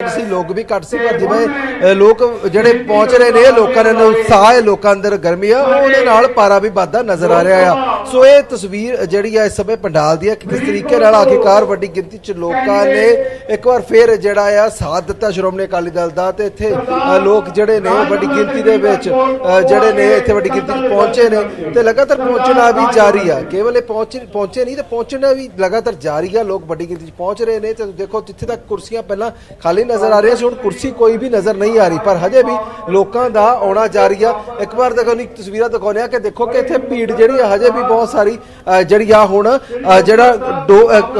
ਸੀ ਲੋਕ ਵੀ ਘੱਟ ਸੀ ਪਰ ਜਿਵੇਂ ਲੋਕ ਜਿਹੜੇ ਪਹੁੰਚ ਰਹੇ ਨੇ ਲੋਕਾਂ ਦੇ ਅੰਦਰ ਉਤਸ਼ਾਹ ਹੈ ਲੋਕਾਂ ਅੰਦਰ ਗਰਮੀ ਆ ਉਹਦੇ ਨਾਲ ਪਾਰਾ ਵੀ ਵੱਧਦਾ ਨਜ਼ਰ ਆ ਰਿਹਾ ਆ। ਸੋ ਇਹ ਤਸਵੀਰ ਜਿਹੜੀ ਆ ਇਸ ਸਮੇਂ ਪੰਡਾਲ ਦੀ ਹੈ ਕਿ ਕਿਸ ਤਰੀਕੇ ਨਾਲ ਆਖਿਰਕਾਰ ਵੱਡੀ ਗਿਣਤੀ ਚ ਲੋਕਾਂ ਨੇ ਇੱਕ ਵਾਰ ਫੇਰ ਜਿਹੜਾ ਆ ਸਾਥ ਦਿੱਤਾ ਸ਼੍ਰੋਮਣੀ ਅਕਾਲੀ ਦਲ ਦਾ ਤੇ ਇੱਥੇ ਲੋਕ ਜਿਹੜੇ ਨੇ ਵੱਡੀ ਗਿਣਤੀ ਦੇ ਵਿੱਚ ਅ, ਜਿਹੜੇ ਨੇ ਇੱਥੇ ਵੱਡੀ ਗਿਣਤੀ 'ਚ ਪਹੁੰਚੇ ਨੇ ਤੇ ਲਗਾਤਾਰ ਪਹੁੰਚਣਾ ਵੀ ਜਾਰੀ ਆ। ਕੇਵਲ ਇਹ ਪਹੁੰਚ ਪਹੁੰਚੇ ਨਹੀਂ ਤੇ ਪਹੁੰਚਣਾ ਵੀ ਲਗਾਤਾਰ ਜਾਰੀ ਆ। ਲੋਕ ਵੱਡੀ ਗਿਣਤੀ 'ਚ ਪਹੁੰਚ ਰਹੇ ਨੇ ਤੇ ਦੇਖੋ ਜਿੱਥੇ ਤੱਕ ਕੁਰਸੀਆਂ ਪਹਿਲਾਂ ਖਾਲੀ ਨਜ਼ਰ ਆ ਰਹੀਆਂ ਸੀ ਹੁਣ ਕੁਰਸੀ ਕੋਈ ਵੀ ਨਜ਼ਰ ਨਹੀਂ ਆ ਰਹੀ ਪਰ ਹਜੇ ਵੀ ਲੋਕਾਂ ਦਾ ਆਉਣਾ ਜਾਰੀ ਆ। ਇੱਕ ਵਾਰ ਦੇਖੋ ਤਸਵੀਰਾਂ ਦਿਖਾਉਂਦੇ ਆ ਕਿ ਦੇਖੋ ਕਿ ਇੱਥੇ ਭੀੜ ਜਿਹੜੀ ਆ ਹਜੇ ਵੀ ਬਹੁਤ ਸਾਰੀ ਅ, ਜਿਹੜੀ ਆ ਹੁਣ ਜਿਹੜਾ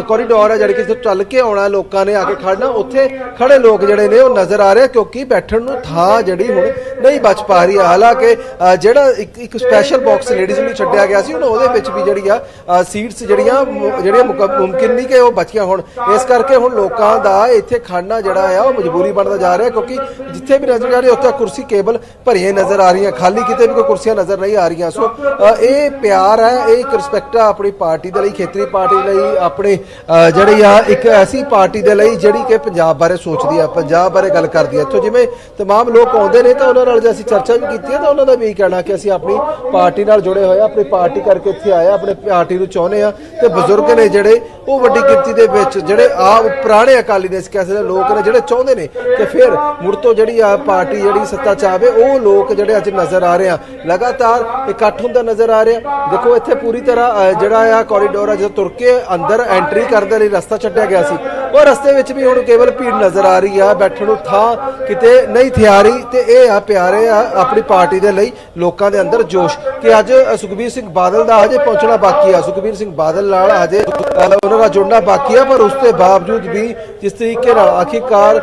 ਕੋਰੀਡੋਰ ਆ ਜਿਹੜੀ ਕਿ ਚੱਲ ਕੇ ਆਉਣਾ ਲੋਕਾਂ ਨੇ ਆ ਕੇ ਖੜਨਾ ਉੱਥੇ ਖੜੇ ਲੋਕ ਜਿਹੜੇ ਨੇ ਉਹ ਨਜ਼ਰ ਆ ਰਹੇ ਕਿਉਂਕਿ ਬੈਠਣ ਨੂੰ ਥਾਂ ਜਿਹੜੀ ਹੁਣ ਨਹੀਂ ਬਚ ਪਾ ਰਹੀ ਹੈ ਹਾਲਾਂਕਿ ਅ, ਜਿਹੜਾ ਇੱਕ ਇੱਕ ਸਪੈਸ਼ਲ ਬਾਕਸ ਲੇਡੀਜ਼ ਲਈ ਛੱਡਿਆ ਗਿਆ ਸੀ ਹੁਣ ਉਹਦੇ ਵਿੱਚ ਵੀ ਜਿਹੜੀ ਆ ਸੀਟਸ ਜਿਹੜੀਆਂ ਮੁ- ਜਿਹੜੀਆਂ ਮੁਕ- ਮੁਮਕਿਨ ਨਹੀਂ ਕਿ ਉਹ ਬਚੀਆਂ ਹੁਣ ਇਸ ਕਰਕੇ ਹੁਣ ਲੋਕਾਂ ਦਾ ਇੱਥੇ ਖੜਨਾ ਜਿਹੜਾ ਆ ਉਹ ਮਜਬੂਰੀ ਬਣਦਾ ਜਾ ਰਿਹਾ ਕਿਉਂਕਿ ਜਿੱਥੇ ਵੀ ਨਜ਼ਰ ਆ ਰਹੀ ਉੱਥੇ ਕੁਰਸੀ ਕੇਬਲ ਭਰੀਆਂ ਨਜ਼ਰ ਆ ਰਹੀਆਂ ਖਾਲੀ ਕਿਤੇ ਵੀ ਕੋਈ ਕੁਰਸੀਆਂ ਨਜ਼ਰ ਨਹੀਂ ਆ ਰਹੀਆਂ ਸੋ ਅ, ਇਹ ਪਿਆਰ ਹੈ ਇਹ ਇੱਕ ਰਿਸਪੈਕਟ ਆ ਆਪਣੀ ਪਾਰਟੀ ਦੇ ਲਈ ਖੇਤਰੀ ਪਾਰਟੀ ਲਈ ਆਪਣੇ ਅ, ਜਿਹੜੀ ਆ ਇੱਕ ਐਸੀ ਪਾਰਟੀ ਦੇ ਲਈ ਜਿਹੜੀ ਕਿ ਪੰਜਾਬ ਬਾਰੇ ਸੋਚਦੀ ਆ ਪੰਜਾਬ ਬਾਰੇ ਗੱਲ ਕਰਦੀ ਆ ਇੱਥੋਂ ਜਿਵੇਂ तमाम ਲੋਕ ਆਉਂਦੇ ਨੇ ਤਾਂ ਉਹਨਾਂ ਨਾਲ ਜੇ ਅਸੀਂ ਚਰਚਾ ਵੀ ਕੀਤੀ ਹੈ ਤਾਂ ਉਹਨਾਂ ਦਾ ਵੀ ਇਹੀ ਕਹਿਣਾ ਕਿ ਅਸੀਂ ਆਪਣੀ ਪਾਰਟੀ ਨਾਲ ਜੁੜੇ ਹੋਏ ਆ ਆਪਣੀ ਪਾਰਟੀ ਕਰਕੇ ਇੱਥੇ ਆਏ ਆ ਆਪਣੇ ਪਾਰਟੀ ਨੂੰ ਚਾਹੁੰਦੇ ਆ ਤੇ ਬਜ਼ੁਰਗ ਨੇ ਜਿਹੜੇ ਉਹ ਵੱਡੀ ਗਿਣਤੀ ਦੇ ਵਿੱਚ ਜਿਹੜੇ ਆ ਪੁਰਾਣੇ ਅਕਾਲੀ ਦੇ ਕਿਸੇ ਦੇ ਲੋਕ ਨੇ ਜਿਹੜੇ ਚਾਹੁੰਦੇ ਨੇ ਕਿ ਫਿਰ ਮੁੜ ਤੋਂ ਜਿਹੜੀ ਆ ਪਾਰਟੀ ਜਿਹੜੀ ਸੱਤਾ ਚ ਆਵੇ, ਉਹ ਲੋਕ ਜਿਹੜੇ ਅੱਜ ਨਜ਼ਰ ਆ ਰਹੇ ਆ। ਲਗਾਤਾਰ ਇਕੱਠ ਹੁੰਦਾ ਨਜ਼ਰ ਆ ਰਿਹਾ। ਦੇਖੋ, ਇੱਥੇ ਪੂਰੀ ਤਰ੍ਹਾਂ ਜਿਹੜਾ ਆ ਕੋਰੀਡੋਰ ਆ, ਜਦੋਂ ਤੁਰ ਕੇ ਅੰਦਰ ਐਂਟਰੀ ਕਰਨ ਦੇ ਲਈ ਰਸਤਾ ਛੱਡਿਆ ਗਿਆ ਸੀ, ਉਹ ਰਸਤੇ ਵਿੱਚ ਵੀ ਹੁਣ ਕੇਵਲ ਭੀੜ ਨਜ਼ਰ ਆ ਰਹੀ ਆ, ਬੈਠਣ ਨੂੰ ਥਾਂ ਕਿਤੇ ਨਹੀਂ ਥਿਆਰੀ ਤੇ ਇਹ ਆ ਪਿਆਰੇ ਆ ਆਪਣੀ ਪਾਰਟੀ ਦੇ ਲਈ ਲੋਕਾਂ ਦੇ ਅੰਦਰ ਜੋਸ਼ ਕਿ ਅੱਜ ਸੁਖਬੀਰ ਸਿੰਘ ਬਾਦਲ ਦਾ ਹਜੇ ਪਹੁੰਚਣਾ ਬਾਕੀ ਆ। ਸੁਖਬੀਰ ਸਿੰਘ ਬਾਦਲ ਨਾਲ ਹਜੇ ਉਹਨਾਂ ਦਾ ਜੁੜਨਾ ਬਾਕੀ ਆ, ਪਰ ਉਸ ਦੇ ਬਾਵਜੂਦ ਵੀ ਜਿਸ ਤਰੀਕੇ ਨਾਲ ਆਖਿਰਕਾਰ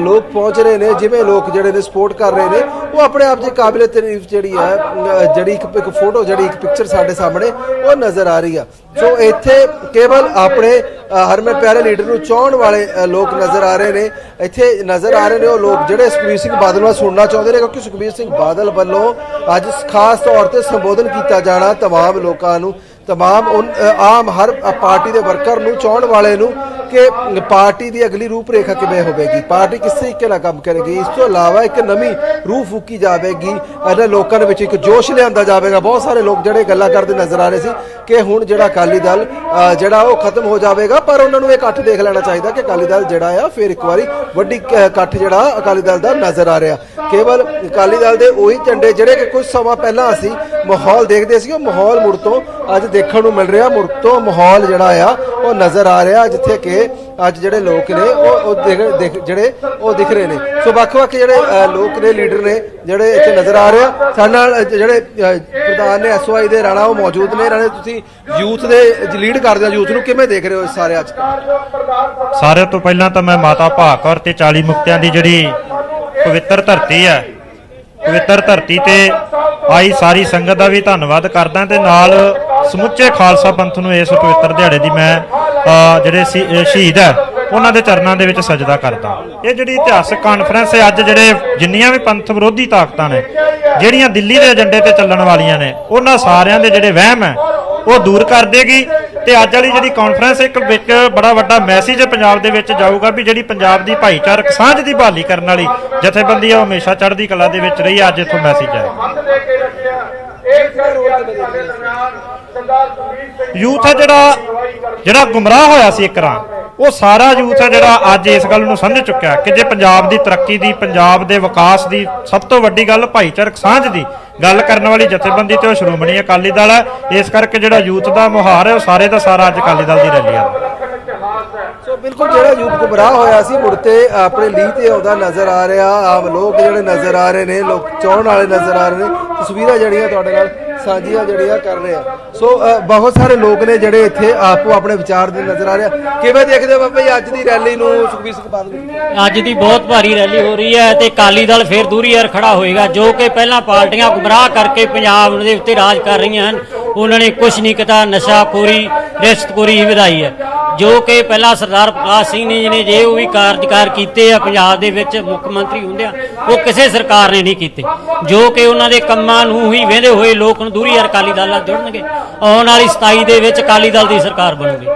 ਲੋਕ ਪਹੁੰਚ ਰਹੇ ਨੇ, ਜਿਵੇਂ ਲੋਕ ਜਿਹੜੇ ਨੇ ਸਪੋਰਟ ਕਰ ਰਹੇ ਨੇ, ਉਹ ਆਪਣੇ ਆਪ 'ਚ ਕਾਬਿਲ ਤਾਰੀਫ ਜਿਹੜੀ ਹੈ ਜਿਹੜੀ ਇੱਕ ਫੋਟੋ ਜਿਹੜੀ ਇੱਕ ਪਿਕਚਰ ਸਾਡੇ ਸਾਹਮਣੇ ਉਹ ਨਜ਼ਰ ਆ ਰਹੀ ਆ। ਸੋ ਇੱਥੇ ਕੇਵਲ ਆਪਣੇ ਅ, ਹਰਮਨ ਪਿਆਰੇ ਲੀਡਰ ਨੂੰ ਚਾਹਣ ਵਾਲੇ ਲੋਕ ਨਜ਼ਰ ਆ ਰਹੇ ਨੇ। ਇੱਥੇ ਨਜ਼ਰ ਆ ਰਹੇ ਨੇ ਉਹ ਲੋਕ ਜਿਹੜੇ ਸੁਖਬੀਰ ਸਿੰਘ ਬਾਦਲ ਨੂੰ ਸੁਣਨਾ ਚਾਹੁੰਦੇ ਨੇ ਕਿਉਂਕਿ ਸੁਖਬੀਰ ਸਿੰਘ ਬਾਦਲ ਵੱਲੋਂ ਅੱਜ ਖਾਸ ਤੌਰ ਤੇ ਸੰਬੋਧਨ ਕੀਤਾ ਜਾਣਾ ਤਮਾਮ ਲੋਕਾਂ ਨੂੰ ਤਮਾਮ ਆਮ ਹਰ ਪਾਰਟੀ ਦੇ ਵਰਕਰ ਨੂੰ ਚਾਹਣ ਵਾਲੇ ਨੂੰ ਕਿ ਪਾਰਟੀ ਦੀ ਅਗਲੀ ਰੂਪਰੇਖਾ ਕਿਵੇਂ ਹੋਵੇਗੀ? ਪਾਰਟੀ ਕਿਸ ਤਰੀਕੇ ਨਾਲ ਕੰਮ ਕਰੇਗੀ? ਇਸ ਤੋਂ ਇਲਾਵਾ ਇੱਕ ਨਵੀਂ ਰੂਹ ਫੂਕੀ ਜਾਵੇਗੀ। ਇਹਨਾਂ ਲੋਕਾਂ ਦੇ ਵਿੱਚ ਇੱਕ ਜੋਸ਼ ਲਿਆਂਦਾ ਜਾਵੇਗਾ। ਬਹੁਤ ਸਾਰੇ ਲੋਕ ਜਿਹੜੇ ਗੱਲਾਂ ਕਰਦੇ ਨਜ਼ਰ ਆ ਰਹੇ ਸੀ ਕਿ ਹੁਣ ਜਿਹੜਾ ਅਕਾਲੀ ਦਲ ਜਿਹੜਾ ਉਹ ਖਤਮ ਹੋ ਜਾਵੇਗਾ, ਪਰ ਉਹਨਾਂ ਨੂੰ ਇਹ ਇਕੱਠ ਦੇਖ ਲੈਣਾ ਚਾਹੀਦਾ ਕਿ ਅਕਾਲੀ ਦਲ ਜਿਹੜਾ ਆ, ਫਿਰ ਇੱਕ ਵਾਰੀ ਵੱਡੀ ਇਕੱਠ ਜਿਹੜਾ ਅਕਾਲੀ ਦਲ ਦਾ ਨਜ਼ਰ ਆ ਰਿਹਾ। ਕੇਵਲ ਅਕਾਲੀ ਦਲ ਦੇ ਉਹੀ ਝੰਡੇ ਜਿਹੜੇ ਕਿ ਕੁਝ ਸਮਾਂ ਪਹਿਲਾਂ ਅਸੀਂ ਮਾਹੌਲ ਦੇਖਦੇ ਸੀ, ਉਹ ਮਾਹੌਲ ਮੁੜ ਤੋਂ ਅੱਜ ਦੇਖਣ ਨੂੰ ਮਿਲ ਰਿਹਾ। ਮੁੜ ਤੋਂ ਮਾਹੌਲ ਜਿਹੜਾ ਆ, ਉਹ ਨਜ਼ਰ ਆ ਰਿਹਾ, ਜਿੱਥੇ ਕਿ ਅੱਜ ਜਿਹੜੇ ਲੋਕ ਨੇ, ਉਹ ਉਹ ਦਿਖ- ਜਿਹੜੇ ਉਹ ਦਿਖ ਰਹੇ ਨੇ। ਸੋ ਵੱਖ-ਵੱਖ ਜਿਹੜੇ ਲੋਕ ਨੇ ਲੀਡਰ ਨੇ, ਜਿਹੜੇ ਇੱਥੇ ਨਜ਼ਰ ਆ ਰਹੇ ਆ। ਸਾਡੇ ਨਾਲ ਜਿਹੜੇ ਪ੍ਰਧਾਨ ਨੇ ਐਸਓਆਈ ਦੇ ਰਾਣਾ, ਉਹ ਮੌਜੂਦ ਨੇ। ਰਾਣੇ, ਤੁਸੀਂ ਯੂਥ ਦੇ ਲੀਡ ਕਰਦੇ ਹੋ, ਯੂਥ ਨੂੰ ਕਿਵੇਂ ਦੇਖ ਰਹੇ ਹੋ ਸਾਰੇ ਅੱਜ? ਸਾਰਿਆਂ ਤੋਂ ਪਹਿਲਾਂ ਤਾਂ ਮੈਂ ਮਾਤਾ ਭਾਕਰ ਤੇ 40 ਮੁਕਤਿਆਂ ਦੀ ਜਿਹੜੀ ਪਵਿੱਤਰ ਧਰਤੀ ਹੈ, ਪਵਿੱਤਰ ਧਰਤੀ ਤੇ ਆਈ ਸਾਰੀ ਸੰਗਤ ਦਾ ਵੀ ਧੰਨਵਾਦ ਕਰਦਾ ਤੇ ਨਾਲ ਸਮੁੱਚੇ ਖਾਲਸਾ ਪੰਥ ਨੂੰ ਇਸ ਪਵਿੱਤਰ ਦਿਹਾੜੇ ਦੀ ਮੈਂ ਜਿਹੜੇ ਸ਼ਹੀਦ ਹੈ, ਉਹਨਾਂ ਦੇ ਚਰਨਾਂ ਦੇ ਵਿੱਚ ਸਜਦਾ ਕਰਦਾ। ਇਹ ਜਿਹੜੀ ਇਤਿਹਾਸਕ ਕਾਨਫਰੰਸ ਹੈ, ਅੱਜ ਜਿਹੜੇ ਜਿੰਨੀਆਂ ਵੀ ਪੰਥ ਵਿਰੋਧੀ ਤਾਕਤਾਂ ਨੇ, ਜਿਹੜੀਆਂ ਦਿੱਲੀ ਦੇ ਏਜੰਡੇ ਤੇ ਚੱਲਣ ਵਾਲੀਆਂ ਨੇ, ਉਹਨਾਂ ਸਾਰਿਆਂ ਦੇ ਜਿਹੜੇ ਵਹਿਮ ਹੈ, ਉਹ ਦੂਰ ਕਰ ਦੇਗੀ। ਤੇ ਅੱਜ ਵਾਲੀ ਜਿਹੜੀ ਕਾਨਫਰੰਸ ਇੱਕ ਵਿੱਚ ਬੜਾ ਵੱਡਾ ਮੈਸੇਜ ਪੰਜਾਬ ਦੇ ਵਿੱਚ ਜਾਊਗਾ ਵੀ ਜਿਹੜੀ ਪੰਜਾਬ ਦੀ ਭਾਈਚਾਰਕ ਸਾਂਝ ਦੀ ਬਹਾਲੀ ਕਰਨ ਵਾਲੀ ਜਥੇਬੰਦੀ ਆ ਉਹ ਹਮੇਸ਼ਾ ਚੜ੍ਹਦੀ ਕਲਾ ਦੇ ਵਿੱਚ ਰਹੀ ਅੱਜ ਇੱਥੋਂ ਮੈਸੇਜ ਆਇਆ। ਯੂਥ ਹੈ ਜਿਹੜਾ ਜਿਹੜਾ ਗੁੰਮਰਾਹ ਹੋਇਆ ਸੀ ਇੱਕ ਰਾਂ, ਉਹ ਸਾਰਾ ਯੂਥ ਹੈ ਜਿਹੜਾ ਅੱਜ ਇਸ ਗੱਲ ਨੂੰ ਸਮਝ ਚੁੱਕਿਆ ਕਿ ਜੇ ਪੰਜਾਬ ਦੀ ਤਰੱਕੀ ਦੀ, ਪੰਜਾਬ ਦੇ ਵਿਕਾਸ ਦੀ ਸਭ ਤੋਂ ਵੱਡੀ ਗੱਲ ਭਾਈਚਾਰਕ ਸਾਂਝ ਦੀ ਗੱਲ ਕਰਨ ਵਾਲੀ ਜਥੇਬੰਦੀ ਤੇ ਉਹ ਸ਼੍ਰੋਮਣੀ ਅਕਾਲੀ ਦਲ ਹੈ। ਇਸ ਕਰਕੇ ਜਿਹੜਾ ਯੂਥ ਦਾ ਮੁਹਾਰ ਹੈ, ਉਹ ਸਾਰੇ ਦਾ ਸਾਰਾ ਅੱਜ ਅਕਾਲੀ ਦਲ ਦੀ ਰੈਲੀ ਆ। ਸੋ ਬਿਲਕੁਲ ਜਿਹੜਾ ਯੂਥ ਗੁਬਰਾਹ ਹੋਇਆ ਸੀ, ਮੁੜ ਤੇ ਆਪਣੇ ਲੀਹ ਤੇ ਆਉਂਦਾ ਨਜ਼ਰ ਆ ਰਿਹਾ। ਆਮ ਲੋਕ ਜਿਹੜੇ ਨਜ਼ਰ ਆ ਰਹੇ ਨੇ, ਲੋਕ ਚਾਹਣ ਵਾਲੇ ਨਜ਼ਰ ਆ ਰਹੇ ਨੇ। ਤਸਵੀਰਾਂ ਜਿਹੜੀਆਂ ਤੁਹਾਡੇ ਨਾਲ ਸਾਂਝੀਆਂ ਜਿਹੜੀਆਂ ਕਰ ਰਹੇ ਆ। ਸੋ ਬਹੁਤ ਸਾਰੇ ਲੋਕ ਨੇ ਜਿਹੜੇ ਇੱਥੇ ਆਪੋ ਆਪਣੇ ਵਿਚਾਰ ਦੇ ਨਜ਼ਰ ਆ ਰਿਹਾ ਕਿਵੇਂ ਦੇਖਦੇ ਹੋ ਬਾਬਾ ਜੀ ਅੱਜ ਦੀ ਰੈਲੀ ਨੂੰ ਸੁਖਬੀਰ ਸਿੰਘ ਬਾਦਲ ਅੱਜ ਦੀ ਬਹੁਤ ਭਾਰੀ ਰੈਲੀ ਹੋ ਰਹੀ ਹੈ ਤੇ ਅਕਾਲੀ ਦਲ ਫੇਰ ਦੂਰੀ ਯਾਰ ਖੜਾ ਹੋਏਗਾ, ਜੋ ਕਿ ਪਹਿਲਾਂ ਪਾਰਟੀਆਂ ਗੁੰਮਰਾਹ ਕਰਕੇ ਪੰਜਾਬ ਦੇ ਉੱਤੇ ਰਾਜ ਕਰ ਰਹੀਆਂ ਹਨ। ਉਹਨਾਂ ਨੇ ਕੁਝ ਨਹੀਂ ਕੀਤਾ ਨਸ਼ਾਖੋਰੀ ਰਿਸ਼ਤਖੋਰੀ ਹੀ ਵਧਾਈ ਹੈ। ਜੋ ਕਿ ਪਹਿਲਾਂ ਸਰਦਾਰ ਪ੍ਰਕਾਸ਼ ਸਿੰਘ ਨੇ ਜਿਹਨੇ ਜੇ ਉਹ ਵੀ ਕਾਰਜਕਾਰ ਕੀਤੇ ਆ ਪੰਜਾਬ ਦੇ ਵਿੱਚ, ਮੁੱਖ ਮੰਤਰੀ ਹੁੰਦਿਆਂ ਉਹ ਕਿਸੇ ਸਰਕਾਰ ਨੇ ਨਹੀਂ ਕੀਤੇ। ਜੋ ਕਿ ਉਹਨਾਂ ਦੇ ਕੰਮਾਂ ਨੂੰ ਹੀ ਵੇਂਦੇ ਹੋਏ ਲੋਕ ਨੂੰ ਦੂਰੀ ਯਾਰ ਅਕਾਲੀ ਦਲ ਨਾਲ ਜੁੜਨਗੇ, ਆਉਣ ਵਾਲੀ 27 ਦੇ ਵਿੱਚ ਅਕਾਲੀ ਦਲ ਦੀ ਸਰਕਾਰ ਬਣੂਗੀ।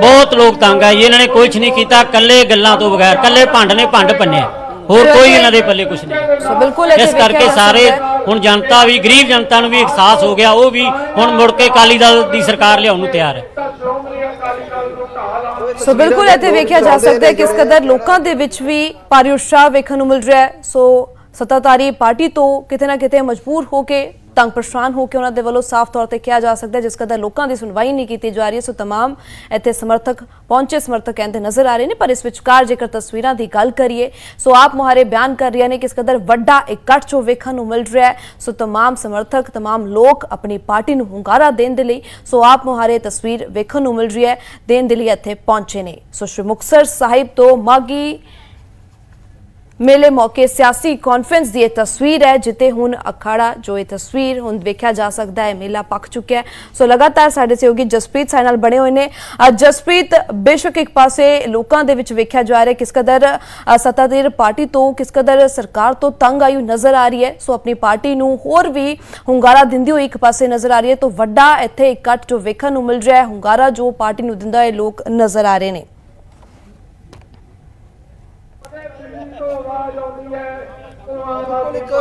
ਬਹੁਤ ਲੋਕ ਤੰਗ ਆ ਜੀ, ਇਹਨਾਂ ਨੇ ਕੁਝ ਨਹੀਂ ਕੀਤਾ ਕੱਲੇ ਗੱਲਾਂ ਤੋਂ ਬਗੈਰ ਕੱਲੇ ਭੰਡ ਨੇ ਭੰਡ ਪੰਨਿਆ। ਹੋਰ ਕੋਈ ਇਹਨਾਂ ਦੇ ਪੱਲੇ ਕੁਝ ਨਹੀਂ। ਸੋ ਬਿਲਕੁਲ ਇਸ ਕਰਕੇ ਸਾਰੇ। ਹੁਣ ਜਨਤਾ ਵੀ ਗਰੀਬ ਜਨਤਾ ਨੂੰ ਵੀ ਅਹਿਸਾਸ ਹੋ ਗਿਆ ਉਹ ਵੀ ਹੁਣ ਮੁੜ ਕੇ ਅਕਾਲੀ ਦਲ ਦੀ ਸਰਕਾਰ ਲਿਆਉਣ ਨੂੰ ਤਿਆਰ ਹੈ। ਸੋ ਬਿਲਕੁਲ ਇੱਥੇ ਵੇਖਿਆ ਜਾ ਸਕਦਾ ਹੈ ਕਿਸ ਕਦਰ ਲੋਕਾਂ ਦੇ ਵਿੱਚ ਵੀ ਭਾਰੀ ਉਤਸ਼ਾਹ ਵੇਖਣ ਨੂੰ ਮਿਲ ਰਿਹਾ ਹੈ। ਸੋ ਸੱਤਾਧਾਰੀ ਪਾਰਟੀ ਤੋਂ ਕਿਤੇ ਨਾ ਕਿਤੇ ਮਜਬੂਰ ਹੋ ਕੇ ਤੰਗ ਪਰੇਸ਼ਾਨ ਹੋ ਕੇ ਉਹਨਾਂ ਦੇ ਵੱਲੋਂ ਸਾਫ਼ ਤੌਰ ਤੇ ਕਿਹਾ ਜਾ ਸਕਦਾ ਹੈ ਜਿਸ ਕਦਰ ਲੋਕਾਂ ਦੀ ਸੁਣਵਾਈ ਨਹੀਂ ਕੀਤੀ ਜਾ ਰਹੀ ਹੈ ਸੋ तमाम ਇੱਥੇ ਸਮਰਥਕ ਪਹੁੰਚੇ ਸਮਰਥਕ ਕਹਿੰਦੇ ਨਜ਼ਰ ਆ ਰਹੇ ਨੇ ਪਰ ਇਸ ਵਿਚਕਾਰ ਜੇਕਰ ਤਸਵੀਰਾਂ ਦੀ ਗੱਲ ਕਰੀਏ ਸੋ ਆਪ ਮੁਹਾਰੇ ਬਿਆਨ ਕਰ ਰਹੀਆਂ ਨੇ ਕਿਸ ਕਦਰ ਵੱਡਾ ਇਕੱਠ ਜੋ ਵੇਖਣ ਨੂੰ ਮਿਲ ਰਿਹਾ ਹੈ ਸੋ तमाम ਸਮਰਥਕ तमाम ਲੋਕ ਆਪਣੀ ਪਾਰਟੀ ਨੂੰ ਹੁੰਗਾਰਾ ਦੇਣ ਦੇ ਲਈ ਸੋ ਆਪ ਮੁਹਾਰੇ ਤਸਵੀਰ ਵੇਖਣ ਨੂੰ ਮਿਲ ਰਹੀ ਹੈ ਦੇਣ ਦੇ ਲਈ ਇੱਥੇ ਪਹੁੰਚੇ ਨੇ ਸੋ ਸ਼੍ਰੀ ਮੁਕਤਸਰ ਸਾਹਿਬ ਤੋਂ ਮਾਗੀ ਮੇਲੇ ਮੌਕੇ ਸਿਆਸੀ ਕਾਨਫਰੰਸ ਦੀ ਇਹ ਤਸਵੀਰ ਹੈ ਜਿੱਤੇ ਹੁਣ ਅਖਾੜਾ ਜੋ ਇਹ ਤਸਵੀਰ ਹੁਣ ਵੇਖਿਆ ਜਾ ਸਕਦਾ ਹੈ, ਮੇਲਾ ਪੱਕ ਚੁੱਕਿਆ ਹੈ। ਸੋ ਲਗਾਤਾਰ ਸਾਡੇ ਸਹਿਯੋਗੀ ਜਸਪ੍ਰੀਤ ਸਾਡੇ ਨਾਲ ਬਣੇ ਹੋਏ ਨੇ। ਜਸਪ੍ਰੀਤ, ਬੇਸ਼ੱਕ ਇੱਕ ਪਾਸੇ ਲੋਕਾਂ ਦੇ ਵਿੱਚ ਵੇਖਿਆ ਜਾ ਰਿਹਾ ਕਿਸ ਕਦਰ ਸੱਤਾਧੀਰ ਪਾਰਟੀ ਤੋਂ, ਕਿਸ ਕਦਰ ਸਰਕਾਰ ਤੋਂ ਤੰਗ ਆਯੂ ਨਜ਼ਰ ਆ ਰਹੀ ਹੈ। ਸੋ ਆਪਣੀ ਪਾਰਟੀ ਨੂੰ ਹੋਰ ਵੀ ਹੁੰਗਾਰਾ ਦਿੰਦੀ ਹੋਈ ਇੱਕ ਪਾਸੇ ਨਜ਼ਰ ਆ ਰਹੀ ਹੈ, ਤੋਂ ਵੱਡਾ ਇੱਥੇ ਇਕੱਠ ਜੋ ਵੇਖਣ ਨੂੰ ਮਿਲ ਰਿਹਾ ਹੈ, ਹੁੰਗਾਰਾ ਜੋ ਪਾਰਟੀ ਨੂੰ ਦਿੰਦਾ ਹੋਏ ਲੋਕ ਨਜ਼ਰ ਆ ਰਹੇ ਨੇ। ਤੋਂ ਇੱਕ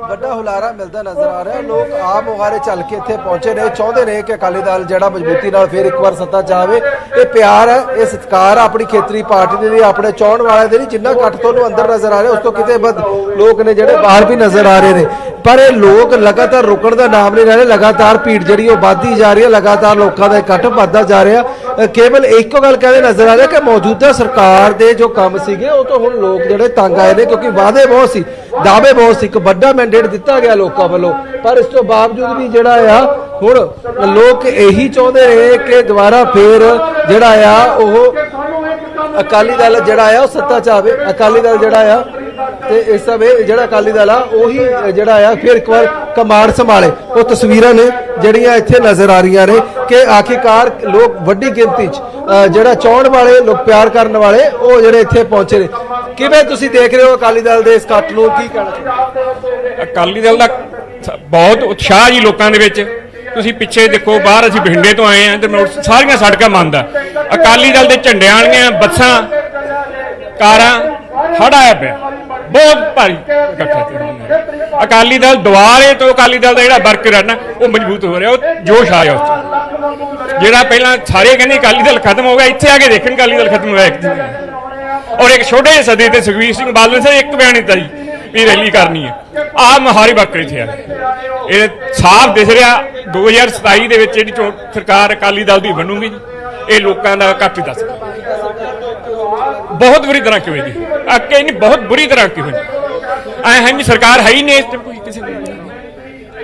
ਵੱਡਾ ਹੁਲਾਰਾ ਮਿਲਦਾ ਨਜ਼ਰ ਆ ਰਿਹਾ। ਲੋਕ ਆਪ ਮੁਹਾਰੇ ਚੱਲ ਕੇ ਇੱਥੇ ਪਹੁੰਚੇ ਨੇ ਚਾਹੁੰਦੇ ਨੇ ਕਿ ਅਕਾਲੀ ਦਲ ਜਿਹੜਾ ਮਜ਼ਬੂਤੀ ਨਾਲ ਫੇਰ ਇੱਕ ਵਾਰ ਸੱਤਾ ਚ ਆਵੇ। ਇਹ ਪਿਆਰ ਹੈ, ਇਹ ਸਤਿਕਾਰ ਆਪਣੀ ਖੇਤਰੀ ਪਾਰਟੀ ਦੇ ਲਈ, ਆਪਣੇ ਚਾਹਣ ਵਾਲਿਆਂ ਦੇ ਲਈ। ਜਿੰਨਾ ਘੱਟ ਤੁਹਾਨੂੰ ਅੰਦਰ ਨਜ਼ਰ ਆ ਰਿਹਾ, ਉਸ ਤੋਂ ਕਿਤੇ ਵੱਧ ਲੋਕ ਨੇ ਜਿਹੜੇ ਬਾਹਰ ਵੀ ਨਜ਼ਰ ਆ ਰਹੇ ਨੇ। ਪਰ ਇਹ ਲੋਕ ਲਗਾਤਾਰ ਰੁਕਣ ਦਾ ਨਾਮ ਨਹੀਂ ਲੈ ਰਹੇ ਲਗਾਤਾਰ ਭੀੜ ਜਿਹੜੀ ਉਹ ਵੱਧਦੀ ਜਾ ਰਹੀ ਹੈ, ਲਗਾਤਾਰ ਲੋਕਾਂ ਦਾ ਇਕੱਠ ਵੱਧਦਾ ਜਾ ਰਿਹਾ। ਕੇਵਲ ਇੱਕੋ ਗੱਲ ਕਹਿੰਦੇ ਨਜ਼ਰ ਆ ਰਿਹਾ ਕਿ ਮੌਜੂਦਾ ਸਰਕਾਰ ਦੇ ਜੋ ਕੰਮ ਸੀਗੇ, ਉਹ ਤੋਂ ਹੁਣ ਲੋਕ ਜਿਹੜੇ ਤੰਗ ਆਏ ਨੇ, ਕਿਉਂਕਿ ਵਾਅਦੇ ਬਹੁਤ ਸੀ, ਦਾਅਵੇ ਬਹੁਤ ਸੀ, ਇੱਕ ਵੱਡਾ ਮੈਂਡੇਟ ਦਿੱਤਾ ਗਿਆ ਲੋਕਾਂ ਵੱਲੋਂ। ਪਰ ਇਸ ਤੋਂ ਬਾਵਜੂਦ ਵੀ ਜਿਹੜਾ ਆ, ਹੁਣ ਲੋਕ ਇਹੀ ਚਾਹੁੰਦੇ ਨੇ ਕਿ ਦੁਬਾਰਾ ਫੇਰ ਜਿਹੜਾ ਆ, ਉਹ ਅਕਾਲੀ ਦਲ ਜਿਹੜਾ ਆ, ਉਹ ਸੱਤਾ ਚ ਆਵੇ। ਅਕਾਲੀ ਦਲ ਜਿਹੜਾ ਆ ਤੇ ਇਸ ਸਮੇਂ ਜਿਹੜਾ ਅਕਾਲੀ ਦਲ ਆ, ਉਹੀ ਜਿਹੜਾ ਆ, ਫਿਰ ਇੱਕ ਵਾਰ ਕਮਾਂਡ ਸੰਭਾਲੇ। ਉਹ ਤਸਵੀਰਾਂ ਨੇ ਜਿਹੜੀਆਂ ਇੱਥੇ ਨਜ਼ਰ ਆ ਰਹੀਆਂ ਨੇ ਕਿ ਆਖਿਰਕਾਰ ਲੋਕ ਵੱਡੀ ਗਿਣਤੀ 'ਚ ਜਿਹੜਾ ਚਾਹਣ ਵਾਲੇ, ਲੋਕ ਪਿਆਰ ਕਰਨ ਵਾਲੇ, ਉਹ ਜਿਹੜੇ ਇੱਥੇ ਪਹੁੰਚੇ ਨੇ। ਕਿਵੇਂ ਤੁਸੀਂ ਦੇਖ ਰਹੇ ਹੋ ਅਕਾਲੀ ਦਲ ਦੇ ਇਸ ਇਕੱਠ ਨੂੰ? ਕੀ ਕਹਿਣਾ ਅਕਾਲੀ ਦਲ ਦਾ ਬਹੁਤ ਉਤਸ਼ਾਹ ਜੀ ਲੋਕਾਂ ਦੇ ਵਿੱਚ। ਤੁਸੀਂ ਪਿੱਛੇ ਦੇਖੋ, ਬਾਹਰ ਅਸੀਂ ਬਠਿੰਡੇ ਤੋਂ ਆਏ ਆਂ ਤੇ ਮੈਂ ਸਾਰੀਆਂ ਸੜਕਾਂ ਮੰਨਦਾ ਅਕਾਲੀ ਦਲ ਦੇ ਝੰਡਿਆਂ ਵਾਲੀਆਂ ਬੱਸਾਂ, ਕਾਰਾਂ ਹੜ ਆਇਆ ਪਿਆ। ਬਹੁਤ ਭਾਰੀ ਇਕੱਠਾ ਹੋਣਾ। ਅਕਾਲੀ ਦਲ ਦੁਆਰੇ ਤੋਂ ਅਕਾਲੀ ਦਲ ਦਾ ਜਿਹੜਾ ਵਰਕਰ ਨਾ ਉਹ ਮਜ਼ਬੂਤ ਹੋ ਰਿਹਾ ਉਹ ਜੋਸ਼ ਆਇਆ ਉਸ ਜਿਹੜਾ ਪਹਿਲਾਂ ਸਾਰੇ ਕਹਿੰਦੇ ਅਕਾਲੀ ਦਲ ਖਤਮ ਹੋ ਗਿਆ ਇੱਥੇ ਆ ਕੇ ਦੇਖਣ ਅਕਾਲੀ ਦਲ ਖਤਮ ਹੋਇਆ ਇੱਕ ਔਰ ਇੱਕ ਛੋਟੇ ਜਿਹੇ ਸਦੇ ਤੇ ਸੁਖਵੀਰ ਸਿੰਘ ਬਾਦਲ ਨੇ ਸਿਰ ਇੱਕ ਬਿਆਨ ਦਿੱਤਾ ਜੀ ਵੀ ਰੈਲੀ ਕਰਨੀ ਹੈ। ਆਹ ਮਹਾਰੀ ਵਰਕਰ ਇੱਥੇ ਆ। ਇਹ ਸਾਫ਼ ਦਿਸ ਰਿਹਾ 2027 ਦੇ ਵਿੱਚ ਜਿਹੜੀ ਸਰਕਾਰ ਅਕਾਲੀ ਦਲ ਦੀ ਬਣੂਗੀ ਜੀ ਇਹ ਲੋਕਾਂ ਦਾ ਇਕੱਠ ਹੀ ਦੱਸ ਬਹੁਤ ਬੁਰੀ ਤਰ੍ਹਾਂ ਕਿਵੇਂ ਜੀ ਅੱਕੇ ਨਹੀਂ ਬਹੁਤ ਬੁਰੀ ਤਰ੍ਹਾਂ ਕਿਵੇਂ ਐ ਹੈ ਨਹੀਂ ਸਰਕਾਰ ਹੈ ਹੀ ਨਹੀਂ ਇਸ ਤੇ ਕੋਈ ਕਿਸੇ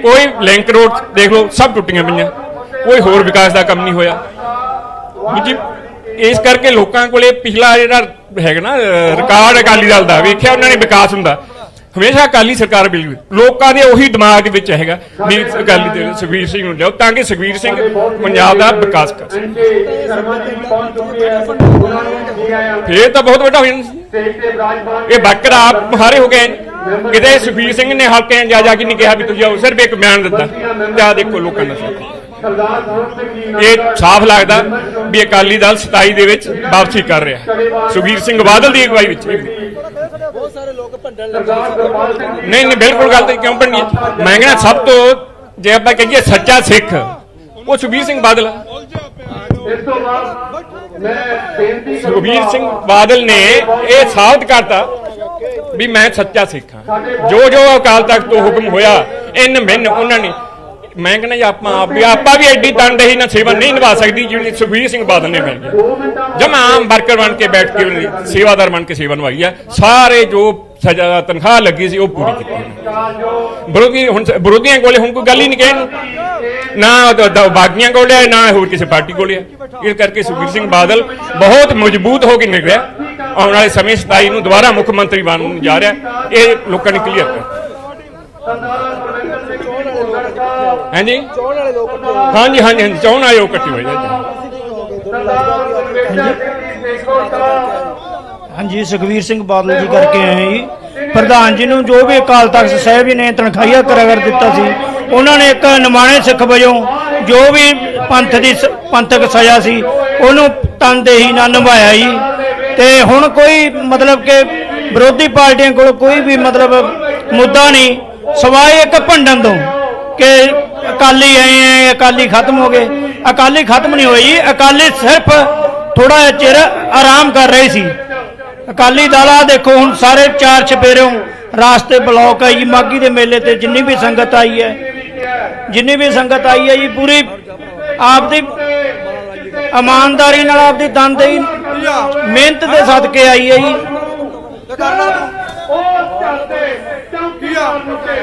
ਕੋਈ ਲਿੰਕ ਰੋਡ ਦੇਖ ਲਓ, ਸਭ ਟੁੱਟੀਆਂ ਪਈਆਂ। ਕੋਈ ਹੋਰ ਵਿਕਾਸ ਦਾ ਕੰਮ ਨਹੀਂ ਹੋਇਆ। ਜੀ, ਇਸ ਕਰਕੇ ਲੋਕਾਂ ਕੋਲੇ ਪਿਛਲਾ ਜਿਹੜਾ ਹੈਗਾ ਨਾ ਰਿਕਾਰਡ ਅਕਾਲੀ ਦਲ ਦਾ, ਵੇਖਿਆ ਉਹਨਾਂ ਨੇ ਵਿਕਾਸ ਹੁੰਦਾ। ਹਮੇਸ਼ਾ ਅਕਾਲੀ ਸਰਕਾਰ ਮਿਲੀ ਲੋਕਾਂ ਦੇ ਉਹੀ ਦਿਮਾਗ ਵਿੱਚ ਹੈਗਾ ਵੀ ਅਕਾਲੀ ਦੇ ਸੁਖਵੀਰ ਸਿੰਘ ਨੂੰ ਲਿਆਓ ਤਾਂ ਕਿ ਸੁਖਵੀਰ ਸਿੰਘ ਪੰਜਾਬ ਦਾ ਵਿਕਾਸ ਕਰ ਸਕੇ। ਫੇਰ ਤਾਂ ਬਹੁਤ ਵੱਡਾ ਹੋ ਜਾਣਾ ਸੀ। ਸਟੇਜ ਤੇ ਵਿਰਾਜਮਾਨ ਇਹ ਬੱਕਰ ਆਪ ਮੁਹਾਰੇ ਹੋ ਗਏ। ਕਿਤੇ ਸੁਖਵੀਰ ਸਿੰਘ ਨੇ ਹਲਕੇ ਜਾ ਜਾ ਕੇ ਨਹੀਂ ਕਿਹਾ ਵੀ ਤੁਸੀਂ ਆਓ ਸਿਰਫ ਇੱਕ ਬਿਆਨ ਦਿੱਤਾ। ਤੇ ਦੇਖੋ ਲੋਕਾਂ ਦਾ ਇਹ ਸਾਫ਼ ਲੱਗਦਾ ਵੀ ਅਕਾਲੀ ਦਲ 27 ਦੇ ਵਿੱਚ ਵਾਪਸੀ ਕਰ ਰਿਹਾ। ਸੁਖਬੀਰ ਸਿੰਘ ਬਾਦਲ ਦੀ ਅਗਵਾਈ ਵਿੱਚ ਸਰਦਾਰ ਗੁਰਪਾਲ ਸਿੰਘ ਜੀ ਨਹੀਂ ਨਹੀਂ, ਬਿਲਕੁਲ ਗੱਲ ਤੇ ਕਿਉਂ ਬਣਨੀ ਹੈ? ਮੈਂ ਕਹਿੰਦਾ ਸਭ ਤੋਂ ਜੇ ਆਪਾਂ ਕਹੀਏ ਸੱਚਾ ਸਿੱਖ, ਉਹ ਸੁਖਬੀਰ ਸਿੰਘ ਬਾਦਲ ਇਸ ਤੋਂ ਬਾਅਦ ਮੈਂ ਬੇਨਤੀ ਸੁਖਬੀਰ ਸਿੰਘ ਬਾਦਲ ਨੇ ਇਹ ਸਾਬਤ ਕਰਤਾ ਵੀ ਮੈਂ ਸੱਚਾ ਸਿੱਖ ਹਾਂ। ਜੋ ਜੋ ਅਕਾਲ ਤਖਤ ਤੋਂ ਹੁਕਮ ਹੋਇਆ, ਇਨ ਮਿੰਨ ਉਹਨਾਂ ਨੇ ਮੈਂ ਕਹਿੰਦਾ ਜੀ ਆਪਾਂ ਆਪ ਵੀ ਆਪਾਂ ਵੀ ਐਡੀ ਤਨਦੇਹੀ ਨਾਲ ਸੇਵਾ ਨਹੀਂ ਨਿਭਾ ਸਕਦੀ ਜਿਵੇਂ ਸੁਖਬੀਰ ਸਿੰਘ ਬਾਦਲ ਨੇ ਮਿਲ ਗਿਆ ਜਮਾ ਆਮ ਵਰਕਰ ਬਣ ਕੇ ਬੈਠ ਕੇ ਸੇਵਾਦਾਰ ਬਣ ਕੇ ਸੇਵਾ ਨਿਭਾਈ ਹੈ। ਸਾਰੇ ਜੋ ਸਜ਼ਾ ਤਨਖਾਹ ਲੱਗੀ ਸੀ ਉਹ ਪੂਰੀ ਕੀਤੀ। ਵਿਰੋਧੀ ਹੁਣ ਵਿਰੋਧੀਆਂ ਕੋਲੇ ਹੁਣ ਕੋਈ ਗੱਲ ਹੀ ਨਹੀਂ ਕਹਿਣ। ਨੂੰ ਬਾਗੀਆਂ ਕੋਲੇ ਹੈ, ਨਾ ਹੋਰ ਕਿਸੇ ਪਾਰਟੀ ਕੋਲੇ ਹੈ। ਇਸ ਕਰਕੇ ਸੁਖਬੀਰ ਸਿੰਘ ਬਾਦਲ ਬਹੁਤ ਮਜ਼ਬੂਤ ਹੋ ਕੇ ਨਿਕਲਿਆ। ਆਉਣ ਵਾਲੇ ਸਮੇਂ 27 ਨੂੰ ਦੁਬਾਰਾ ਮੁੱਖ ਮੰਤਰੀ ਬਣਨ ਜਾ ਰਿਹਾ। ਇਹ ਲੋਕਾਂ ਨੇ ਕਲੀਅਰ ਕਰ ਹਾਂਜੀ? ਚਾਹਣ ਵਾਲੇ ਲੋਕ ਹਾਂਜੀ ਹਾਂਜੀ ਹਾਂਜੀ ਚਾਹਣ ਆਇਓ ਇਕੱਠੇ ਹੋਏ ਜੀ ਹਾਂਜੀ, ਸੁਖਵੀਰ ਸਿੰਘ ਬਾਦਲ ਜੀ ਕਰਕੇ ਆਏ ਜੀ। ਪ੍ਰਧਾਨ ਜੀ ਨੂੰ ਜੋ ਵੀ ਅਕਾਲ ਤਖਤ ਸਾਹਿਬ ਜੀ ਨੇ ਤਨਖਾਹੀਆ ਕਰਾਰ ਦਿੱਤਾ ਸੀ, ਉਹਨਾਂ ਨੇ ਇੱਕ ਨਿਮਾਣੇ ਸਿੱਖ ਵਜੋਂ ਜੋ ਵੀ ਪੰਥ ਦੀ ਪੰਥਕ ਸਜ਼ਾ ਸੀ, ਉਹਨੂੰ ਤਨਦੇਹੀ ਨਾਲ ਨਿਭਾਇਆ ਜੀ। ਤੇ ਹੁਣ ਕੋਈ ਮਤਲਬ ਕਿ ਵਿਰੋਧੀ ਪਾਰਟੀਆਂ ਕੋਲ ਕੋਈ ਵੀ ਮਤਲਬ ਮੁੱਦਾ ਨਹੀਂ, ਸਵਾਏ ਇੱਕ ਭੰਡਣ ਤੋਂ ਕਿ ਅਕਾਲੀ ਆਏ ਆ, ਅਕਾਲੀ ਖਤਮ ਹੋ ਗਏ। ਅਕਾਲੀ ਖਤਮ ਨਹੀਂ ਹੋਈ ਅਕਾਲੀ ਸਿਰਫ ਥੋੜਾ ਜਿਹਾ ਚਿਰ ਆਰਾਮ ਕਰ ਰਹੇ ਸੀ। ਅਕਾਲੀ ਦਲ ਆ ਦੇਖੋ ਹੁਣ ਸਾਰੇ ਚਾਰ ਚਪੇਰਿਓਂ ਰਾਸਤੇ ਬਲੌਕ ਹੈ ਜੀ ਮਾਗੀ ਦੇ ਮੇਲੇ ਤੇ ਜਿੰਨੀ ਵੀ ਸੰਗਤ ਆਈ ਹੈ ਜਿੰਨੀ ਵੀ ਸੰਗਤ ਆਈ ਹੈ ਜੀ ਪੂਰੀ ਆਪਦੀ ਇਮਾਨਦਾਰੀ ਨਾਲ ਆਪਦੀ ਤਨਦੇਹੀ ਮਿਹਨਤ ਦੇ ਸਦਕੇ ਆਈ ਹੈ ਜੀ।